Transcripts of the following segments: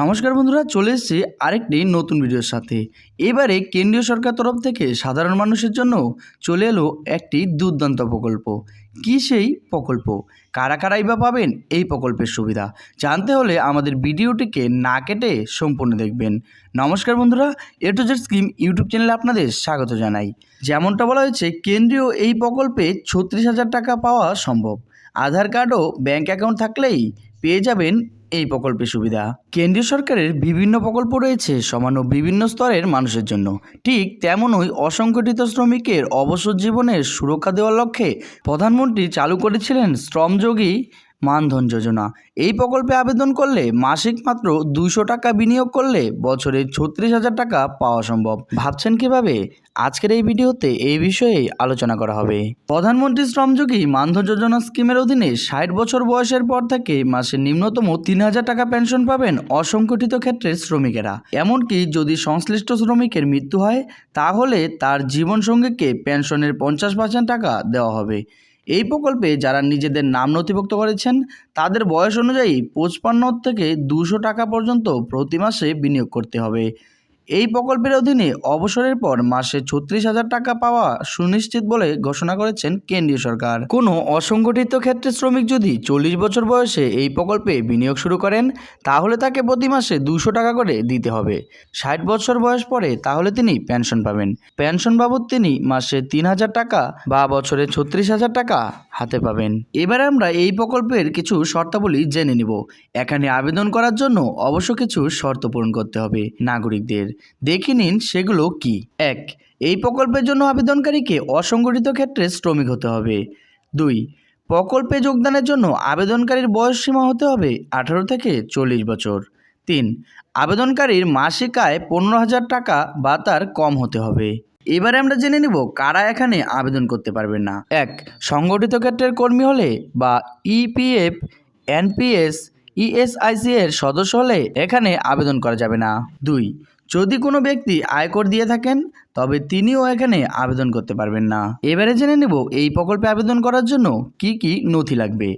নমস্কার বন্ধুরা, চলে এসেছি আরেকটি নতুন ভিডিওর সাথে। এবারে কেন্দ্রীয় সরকার তরফ থেকে সাধারণ মানুষের জন্য চলে এলো একটি দুর্দান্ত প্রকল্প। কী সেই প্রকল্প? কারা কারাই বা পাবেন এই প্রকল্পের সুবিধা? জানতে হলে আমাদের ভিডিওটিকে না কেটে সম্পূর্ণ দেখবেন। নমস্কার বন্ধুরা, A to Z scheme YouTube চ্যানেলে আপনাদের স্বাগত জানাই। যেমনটা বলা হয়েছে, কেন্দ্রীয় এই প্রকল্পে ছত্রিশ হাজার টাকা পাওয়া সম্ভব। আধার কার্ড ও ব্যাঙ্ক অ্যাকাউন্ট থাকলেই পেয়ে যাবেন এই প্রকল্পের সুবিধা। কেন্দ্রীয় সরকারের বিভিন্ন প্রকল্প রয়েছে সমান ও বিভিন্ন স্তরের মানুষের জন্য। ঠিক তেমনই অসংগঠিত শ্রমিকের অবসর জীবনের সুরক্ষা দেওয়ার লক্ষ্যে প্রধানমন্ত্রী চালু করেছিলেন শ্রমযোগী মানধন যোজনা। এই প্রকল্পে আবেদন করলে মাসিক মাত্র দুইশো টাকা বিনিয়োগ করলে বছরে ছত্রিশ হাজার টাকা পাওয়া সম্ভব। ভাবছেন কীভাবে? আজকের এই ভিডিওতে এই বিষয়ে আলোচনা করা হবে। প্রধানমন্ত্রী শ্রমযোগী মানধন যোজনা স্কিমের অধীনে ষাট বছর বয়সের পর থেকে মাসে নিম্নতম তিন হাজার টাকা পেনশন পাবেন অসংগঠিত ক্ষেত্রের শ্রমিকেরা। এমনকি যদি সংশ্লিষ্ট শ্রমিকের মৃত্যু হয়, তাহলে তার জীবনসঙ্গীকে পেনশনের পঞ্চাশ পার্সেন্ট টাকা দেওয়া হবে। এই প্রকল্পে যারা নিজেদের নাম নথিভুক্ত করেছেন, তাদের বয়স অনুযায়ী পঁচপান্ন থেকে দুশো টাকা পর্যন্ত প্রতি মাসে বিনিয়োগ করতে হবে। এই প্রকল্পের অধীনে অবসরের পর মাসে ছত্রিশ হাজার টাকা পাওয়া সুনিশ্চিত বলে ঘোষণা করেছেন কেন্দ্রীয় সরকার। কোনো অসংগঠিত ক্ষেত্রে শ্রমিক যদি চল্লিশ বছর বয়সে এই প্রকল্পে বিনিয়োগ শুরু করেন, তাহলে তাকে প্রতি মাসে দুশো টাকা করে দিতে হবে। ষাট বছর বয়স পরে তাহলে তিনি পেনশন পাবেন। পেনশন বাবদ তিনি মাসে তিন হাজার টাকা বা বছরে ছত্রিশ হাজার টাকা হাতে পাবেন। এবারে আমরা এই প্রকল্পের কিছু শর্তাবলী জেনে নিব। এখানে আবেদন করার জন্য অবশ্য কিছু শর্ত পূরণ করতে হবে নাগরিকদের। দেখে নিন সেগুলো কি। এক, এই প্রকল্পের জন্য আবেদনকারীকে অসংগঠিত ক্ষেত্রে শ্রমিক হতে হবে। দুই, প্রকল্পে যোগদানের জন্য আবেদনকারীর বয়স সীমা হতে হবে আঠারো থেকে চল্লিশ বছর। তিন, আবেদনকারীর মাসিক আয় পনেরো হাজার টাকা বা তার কম হতে হবে। এবারে আমরা জেনে নেব কারা এখানে আবেদন করতে পারবেন না। এক, সংগঠিত ক্ষেত্রের কর্মী হলে বা ইপিএফ এনপিএস ইএসআইসি এর সদস্য হলে এখানে আবেদন করা যাবে না। দুই যদি কোনো ব্যক্তি আয়কর দিয়ে থাকেন, তবে তিনিও এখানে আবেদন করতে পারবেন না। এবারে জেনে নেব এই প্রকল্পে আবেদন করার জন্য কি কি নথি লাগবে।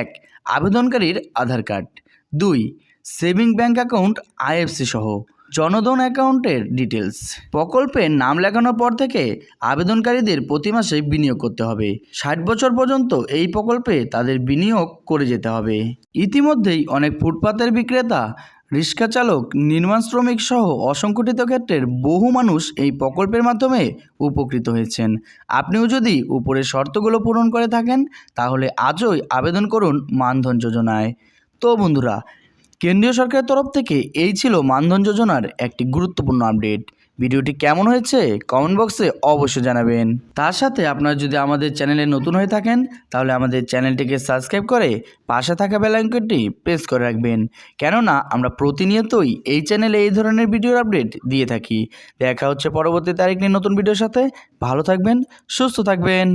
এক, আবেদনকারীর আধার কার্ড। দুই সেভিং ব্যাংক অ্যাকাউন্ট, আইএফসি সহ জনধন অ্যাকাউন্টের ডিটেলস প্রকল্পে নাম লেখানোর পর থেকে আবেদনকারীদের প্রতি মাসে বিনিয়োগ করতে হবে। ষাট বছর পর্যন্ত এই প্রকল্পে তাদের বিনিয়োগ করে যেতে হবে। ইতিমধ্যেই অনেক ফুটপাতের বিক্রেতা রিক্সা চালক, নির্মাণ শ্রমিক সহ অসংগঠিত ক্ষেত্রের বহু মানুষ এই প্রকল্পের মাধ্যমে উপকৃত হয়েছেন। আপনিও যদি উপরের শর্তগুলো পূরণ করে থাকেন, তাহলে আজই আবেদন করুন মানধন যোজনায়। তো বন্ধুরা, কেন্দ্রীয় সরকারের তরফ থেকে এই ছিল মানধন যোজনার একটি গুরুত্বপূর্ণ আপডেট। ভিডিওটি কেমন হয়েছে কমেন্ট বক্সে অবশ্যই জানাবেন। তার সাথে আপনারা যদি আমাদের চ্যানেলে নতুন হয়ে থাকেন, তাহলে আমাদের চ্যানেলটিকে সাবস্ক্রাইব করে পাশে থাকা বেলাঙ্কনটি প্রেস করে রাখবেন। কেননা আমরা প্রতিনিয়তই এই চ্যানেলে এই ধরনের ভিডিওর আপডেট দিয়ে থাকি। দেখা হচ্ছে পরবর্তী তারিখ নিয়ে নতুন ভিডিওর সাথে। ভালো থাকবেন, সুস্থ থাকবেন।